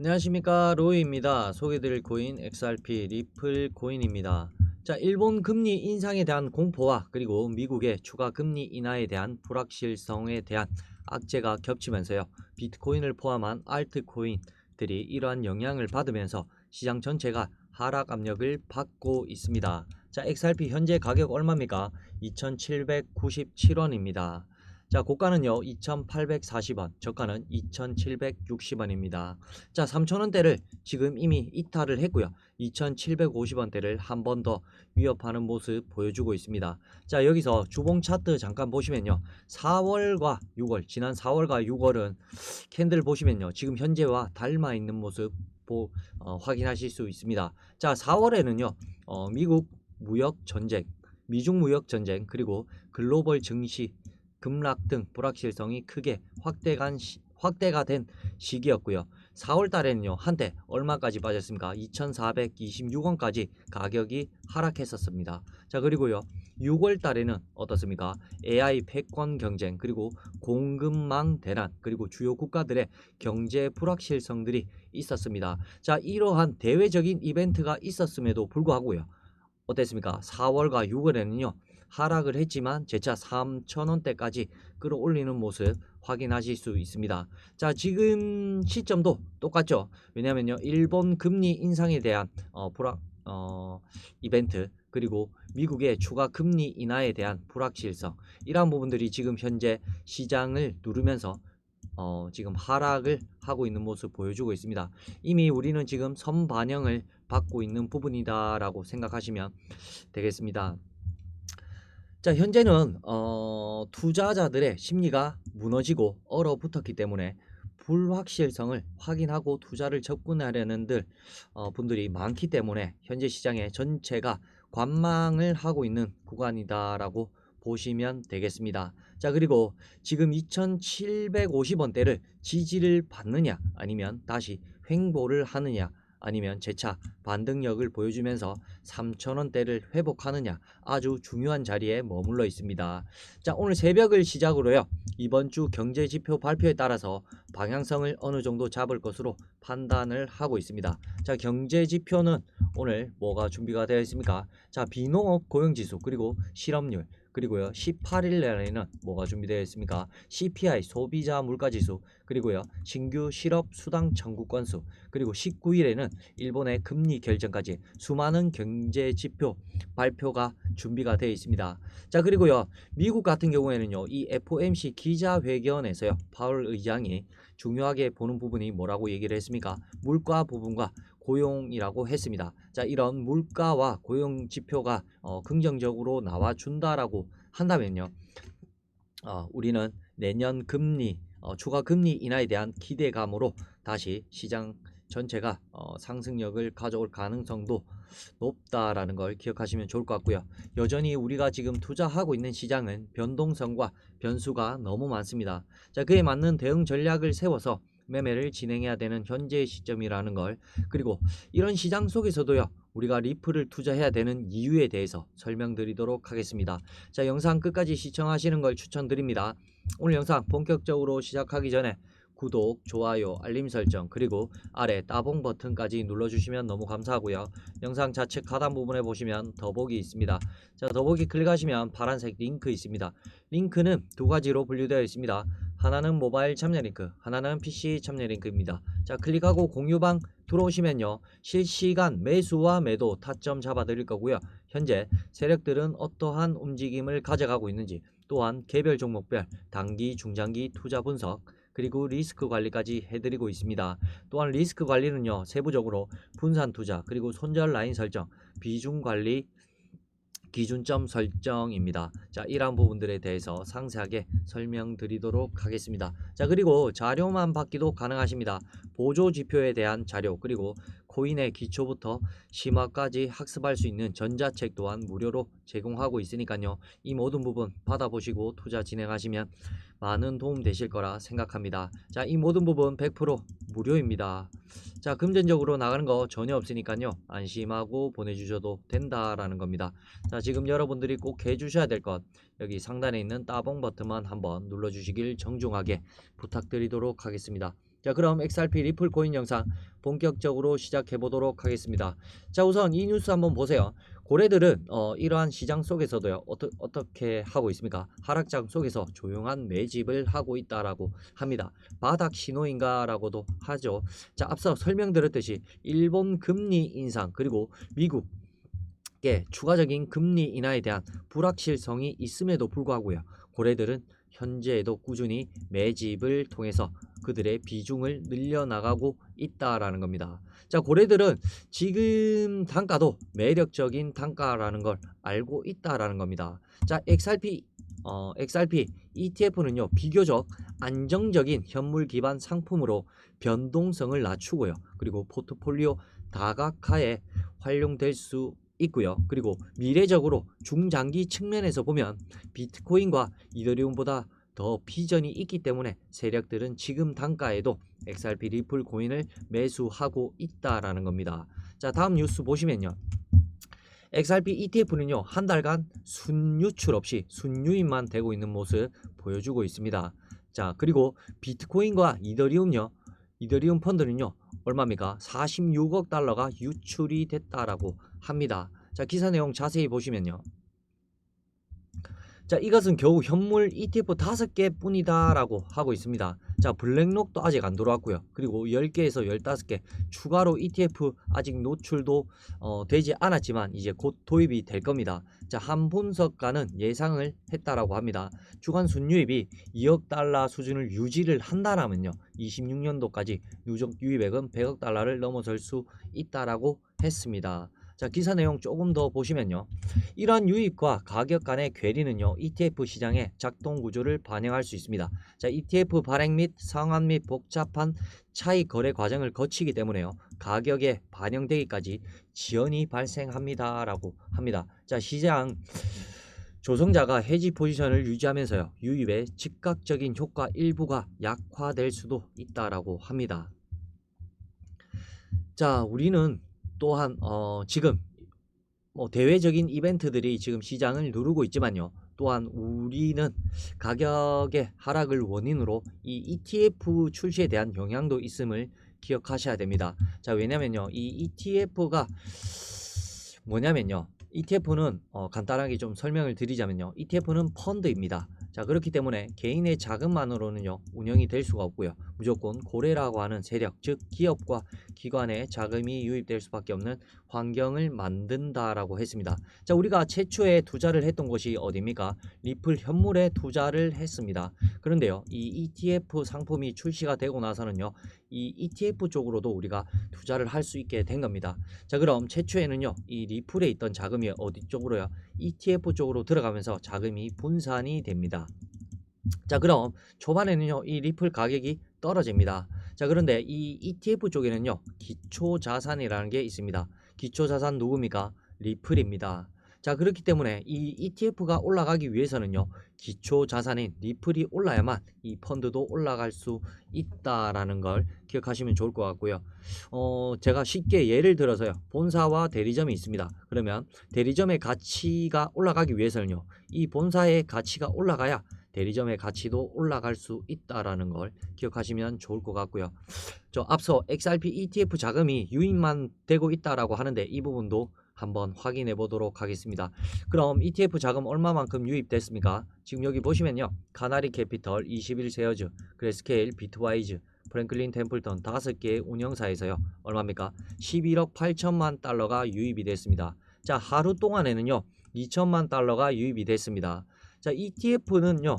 안녕하십니까 로이입니다. 소개드릴 코인 XRP 리플 코인입니다. 자, 일본 금리 인상에 대한 공포와 그리고 미국의 추가 금리 인하에 대한 불확실성에 대한 악재가 겹치면서요. 비트코인을 포함한 알트코인들이 이러한 영향을 받으면서 시장 전체가 하락 압력을 받고 있습니다. 자, XRP 현재 가격 얼마입니까? 2,797원입니다. 자, 고가는요, 2,840원, 저가는 2,760원입니다. 자, 3,000원대를 지금 이미 이탈을 했고요. 2,750원대를 한 번 더 위협하는 모습 보여주고 있습니다. 자, 여기서 주봉 차트 잠깐 보시면요. 4월과 6월, 지난 4월과 6월은 캔들 보시면요. 지금 현재와 닮아 있는 모습 보, 어, 확인하실 수 있습니다. 자, 4월에는요. 어, 미국 무역 전쟁, 미중 무역 전쟁, 그리고 글로벌 증시 급락 등 불확실성이 크게 확대간 시, 확대가 된 시기였고요. 4월 달에는요. 한때 얼마까지 빠졌습니까? 2,426원까지 가격이 하락했었습니다. 자, 그리고요. 6월 달에는 어떻습니까? AI 패권 경쟁 그리고 공급망 대란 그리고 주요 국가들의 경제 불확실성들이 있었습니다. 자, 이러한 대외적인 이벤트가 있었음에도 불구하고요. 어땠습니까? 4월과 6월에는요. 하락을 했지만 재차 3,000원대까지 끌어올리는 모습 확인하실 수 있습니다. 자, 지금 시점도 똑같죠. 왜냐면요. 일본 금리 인상에 대한 어, 불확 어, 이벤트 그리고 미국의 추가 금리 인하에 대한 불확실성 이러한 부분들이 지금 현재 시장을 누르면서 어, 지금 하락을 하고 있는 모습 보여주고 있습니다. 이미 우리는 지금 선반영을 받고 있는 부분이다라고 생각하시면 되겠습니다. 자, 현재는 어, 투자자들의 심리가 무너지고 얼어붙었기 때문에 불확실성을 확인하고 투자를 접근하려는 들 어, 분들이 많기 때문에 현재 시장의 전체가 관망을 하고 있는 구간이다라고 보시면 되겠습니다. 자, 그리고 지금 2,750원대를 지지를 받느냐 아니면 다시 횡보를 하느냐 아니면 재차 반등력을 보여주면서 3,000원대를 회복하느냐 아주 중요한 자리에 머물러 있습니다. 자, 오늘 새벽을 시작으로요. 이번 주 경제 지표 발표에 따라서 방향성을 어느 정도 잡을 것으로 판단을 하고 있습니다. 자, 경제 지표는 오늘 뭐가 준비가 되어 있습니까? 자, 비농업 고용 지수 그리고 실업률 그리고요 18일 날에는 뭐가 준비되어 있습니까? CPI 소비자 물가 지수 그리고요 신규 실업 수당 청구 건수 그리고 19일에는 일본의 금리 결정까지 수많은 경제 지표 발표가 준비가 되어 있습니다. 자 그리고요 미국 같은 경우에는요 이 FOMC 기자회견에서요 파월 의장이 중요하게 보는 부분이 뭐라고 얘기를 했습니까? 물가 부분과 고용이라고 했습니다. 자, 이런 물가와 고용 지표가 어, 긍정적으로 나와준다라고 한다면요. 어, 우리는 내년 금리, 어, 추가 금리 인하에 대한 기대감으로 다시 시장 전체가 어, 상승력을 가져올 가능성도 높다라는 걸 기억하시면 좋을 것 같고요. 여전히 우리가 지금 투자하고 있는 시장은 변동성과 변수가 너무 많습니다. 자, 그에 맞는 대응 전략을 세워서 매매를 진행해야 되는 현재 시점이라는 걸 그리고 이런 시장 속에서도요 우리가 리플을 투자해야 되는 이유에 대해서 설명드리도록 하겠습니다 자 영상 끝까지 시청하시는 걸 추천드립니다 오늘 영상 본격적으로 시작하기 전에 구독, 좋아요, 알림 설정 그리고 아래 따봉 버튼까지 눌러주시면 너무 감사하고요 영상 좌측 하단 부분에 보시면 더보기 있습니다 자 더보기 클릭하시면 파란색 링크 있습니다 링크는 두 가지로 분류되어 있습니다 하나는 모바일 참여 링크, 하나는 PC 참여 링크입니다. 자, 클릭하고 공유방 들어오시면요. 실시간 매수와 매도 타점 잡아 드릴 거고요. 현재 세력들은 어떠한 움직임을 가져가고 있는지, 또한 개별 종목별 단기, 중장기 투자 분석, 그리고 리스크 관리까지 해드리고 있습니다. 또한 리스크 관리는요, 세부적으로 분산 투자, 그리고 손절 라인 설정, 비중 관리, 기준점 설정입니다. 자, 이러한 부분들에 대해서 상세하게 설명드리도록 하겠습니다. 자, 그리고 자료만 받기도 가능하십니다. 보조 지표에 대한 자료, 그리고 코인의 기초부터 심화까지 학습할 수 있는 전자책 또한 무료로 제공하고 있으니까요. 이 모든 부분 받아보시고 투자 진행하시면 많은 도움 되실 거라 생각합니다. 자, 이 모든 부분 100% 무료입니다. 자, 금전적으로 나가는 거 전혀 없으니까요. 안심하고 보내주셔도 된다라는 겁니다. 자, 지금 여러분들이 꼭 해주셔야 될 것, 여기 상단에 있는 따봉 버튼만 한번 눌러주시길 정중하게 부탁드리도록 하겠습니다. 자, 그럼 XRP 리플 코인 영상 본격적으로 시작해 보도록 하겠습니다. 자, 우선 이 뉴스 한번 보세요. 고래들은 어, 이러한 시장 속에서도요. 어떠, 어떻게 하고 있습니까? 하락장 속에서 조용한 매집을 하고 있다라고 합니다. 바닥 신호인가라고도 하죠. 자, 앞서 설명드렸듯이 일본 금리 인상 그리고 미국 의 추가적인 금리 인하에 대한 불확실성이 있음에도 불구하고요. 고래들은 현재에도 꾸준히 매집을 통해서 그들의 비중을 늘려나가고 있다라는 겁니다. 자, 고래들은 지금 단가도 매력적인 단가라는 걸 알고 있다라는 겁니다. 자, XRP 어, XRP ETF는요 비교적 안정적인 현물 기반 상품으로 변동성을 낮추고요 그리고 포트폴리오 다각화에 활용될 수 있고요. 그리고 미래적으로 중장기 측면에서 보면 비트코인과 이더리움보다 더 비전이 있기 때문에 세력들은 지금 단가에도 XRP 리플 코인을 매수하고 있다라는 겁니다. 자, 다음 뉴스 보시면요. XRP ETF는요, 한 달간 순유출 없이 순유입만 되고 있는 모습 보여주고 있습니다. 자, 그리고 비트코인과 이더리움요, 이더리움 펀드는요, 얼마입니까? 46억 달러가 유출이 됐다라고 합니다. 자, 기사 내용 자세히 보시면요. 자, 이것은 겨우 현물 ETF 5개 뿐이다라고 하고 있습니다. 자, 블랙록도 아직 안 들어왔고요. 그리고 10개에서 15개 추가로 ETF 아직 노출도 어, 되지 않았지만 이제 곧 도입이 될 겁니다. 자, 한 분석가는 예상을 했다라고 합니다. 주간 순유입이 2억 달러 수준을 유지를 한다라면요. 26년도까지 누적 유입액은 100억 달러를 넘어설 수 있다라고 했습니다. 자, 기사 내용 조금 더 보시면요. 이러한 유입과 가격 간의 괴리는요. ETF 시장의 작동 구조를 반영할 수 있습니다. 자, ETF 발행 및 상환 및 복잡한 차익 거래 과정을 거치기 때문에요. 가격에 반영되기까지 지연이 발생합니다라고 합니다. 자, 시장 조성자가 해지 포지션을 유지하면서요. 유입의 즉각적인 효과 일부가 약화될 수도 있다라고 합니다. 자, 우리는 또한 어, 지금 뭐 대외적인 이벤트들이 지금 시장을 누르고 있지만요. 또한 우리는 가격의 하락을 원인으로 이 ETF 출시에 대한 영향도 있음을 기억하셔야 됩니다. 자, 왜냐면요. 이 ETF가 뭐냐면요. ETF는 어, 간단하게 좀 설명을 드리자면요. ETF는 펀드입니다. 자 그렇기 때문에 개인의 자금만으로는요 운영이 될 수가 없고요 무조건 고래라고 하는 세력 즉 기업과 기관에 자금이 유입될 수밖에 없는 환경을 만든다라고 했습니다 자 우리가 최초에 투자를 했던 곳이 어디입니까 리플 현물에 투자를 했습니다 그런데요 이 ETF 상품이 출시가 되고 나서는요 이 ETF 쪽으로도 우리가 투자를 할 수 있게 된 겁니다 자 그럼 최초에는요 이 리플에 있던 자금이 어디 쪽으로요 ETF 쪽으로 들어가면서 자금이 분산이 됩니다. 자 그럼 초반에는요 이 리플 가격이 떨어집니다. 자 그런데 이 ETF 쪽에는요 기초자산이라는 게 있습니다. 기초자산 누굽니까? 리플입니다. 자 그렇기 때문에 이 ETF가 올라가기 위해서는요 기초 자산인 리플이 올라야만 이 펀드도 올라갈 수 있다라는 걸 기억하시면 좋을 것 같고요 어 제가 쉽게 예를 들어서요 본사와 대리점이 있습니다 그러면 대리점의 가치가 올라가기 위해서는요 이 본사의 가치가 올라가야 대리점의 가치도 올라갈 수 있다라는 걸 기억하시면 좋을 것 같고요. 저 앞서 XRP ETF 자금이 유입만 되고 있다라고 하는데 이 부분도 한번 확인해 보도록 하겠습니다. 그럼 ETF 자금 얼마만큼 유입됐습니까? 지금 여기 보시면요. 카나리 캐피털, 21세어즈, 그레스케일, 비트와이즈, 프랭클린 템플턴 5개의 운영사에서요. 얼마입니까? 11억 8천만 달러가 유입이 됐습니다. 자, 하루 동안에는요. 2천만 달러가 유입이 됐습니다. 자, ETF는요,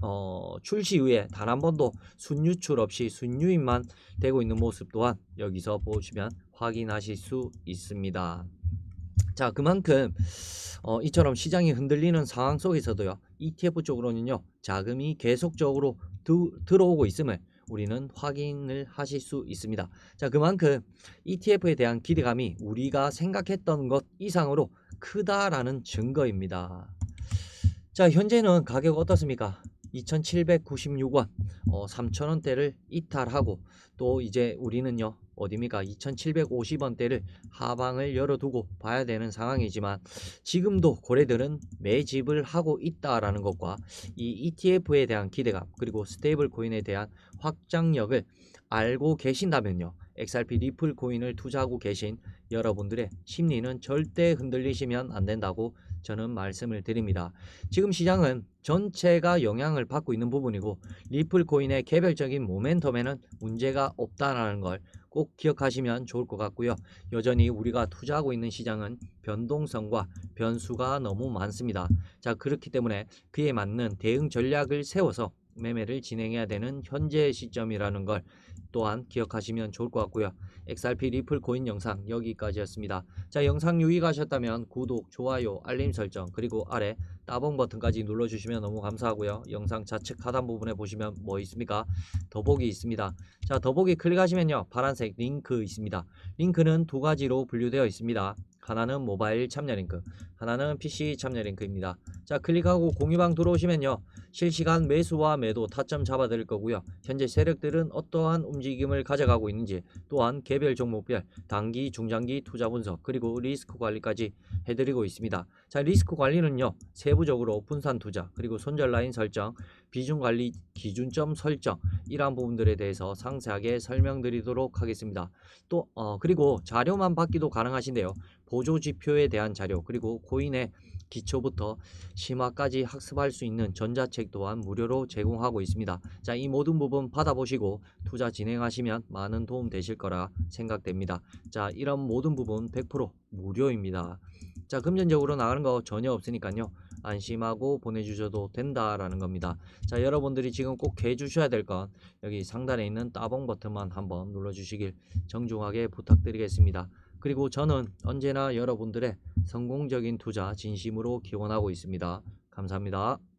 어, 출시 후에 단 한 번도 순유출 없이 순유입만 되고 있는 모습 또한 여기서 보시면 확인하실 수 있습니다. 자 그만큼 어, 이처럼 시장이 흔들리는 상황 속에서도요 ETF 쪽으로는요 자금이 계속적으로 두, 들어오고 있음을 우리는 확인을 하실 수 있습니다. 자 그만큼 ETF에 대한 기대감이 우리가 생각했던 것 이상으로 크다라는 증거입니다. 자 현재는 가격 어떻습니까? 2,796원, 어, 3,000원대를 이탈하고 또 이제 우리는요 어디입니까? 2,750원대를 하방을 열어두고 봐야 되는 상황이지만 지금도 고래들은 매집을 하고 있다라는 것과 이 ETF에 대한 기대감 그리고 스테이블 코인에 대한 확장력을 알고 계신다면요 XRP 리플 코인을 투자하고 계신 여러분들의 심리는 절대 흔들리시면 안 된다고 저는 말씀을 드립니다. 지금 시장은 전체가 영향을 받고 있는 부분이고 리플 코인의 개별적인 모멘텀에는 문제가 없다라는 걸 꼭 기억하시면 좋을 것 같고요. 여전히 우리가 투자하고 있는 시장은 변동성과 변수가 너무 많습니다. 자, 그렇기 때문에 그에 맞는 대응 전략을 세워서 매매를 진행해야 되는 현재 시점이라는 걸 또한 기억하시면 좋을 것 같고요. XRP 리플 코인 영상 여기까지였습니다. 자, 영상 유익하셨다면 구독, 좋아요, 알림 설정 그리고 아래 따봉 버튼까지 눌러주시면 너무 감사하고요. 영상 좌측 하단 부분에 보시면 뭐 있습니까? 더보기 있습니다. 자, 더보기 클릭하시면요. 파란색 링크 있습니다. 링크는 두 가지로 분류되어 있습니다. 하나는 모바일 참여 링크, 하나는 PC 참여 링크입니다. 자, 클릭하고 공유방 들어오시면요. 실시간 매수와 매도 타점 잡아 드릴 거고요. 현재 세력들은 어떠한 움직임을 가져가고 있는지 또한 개별 종목별 단기, 중장기 투자 분석 그리고 리스크 관리까지 해드리고 있습니다. 자, 리스크 관리는요. 세부적으로 분산 투자 그리고 손절 라인 설정, 비중 관리 기준점 설정 이러한 부분들에 대해서 상세하게 설명드리도록 하겠습니다. 또 어, 그리고 자료만 받기도 가능하신데요. 보조 지표에 대한 자료 그리고 코인의 기초부터 심화까지 학습할 수 있는 전자책 또한 무료로 제공하고 있습니다. 자, 이 모든 부분 받아보시고 투자 진행하시면 많은 도움 되실 거라 생각됩니다. 자, 이런 모든 부분 100% 무료입니다. 자, 금전적으로 나가는 거 전혀 없으니까요. 안심하고 보내주셔도 된다라는 겁니다. 자, 여러분들이 지금 꼭 해주셔야 될 건 여기 상단에 있는 따봉 버튼만 한번 눌러주시길 정중하게 부탁드리겠습니다. 그리고 저는 언제나 여러분들의 성공적인 투자 진심으로 기원하고 있습니다. 감사합니다.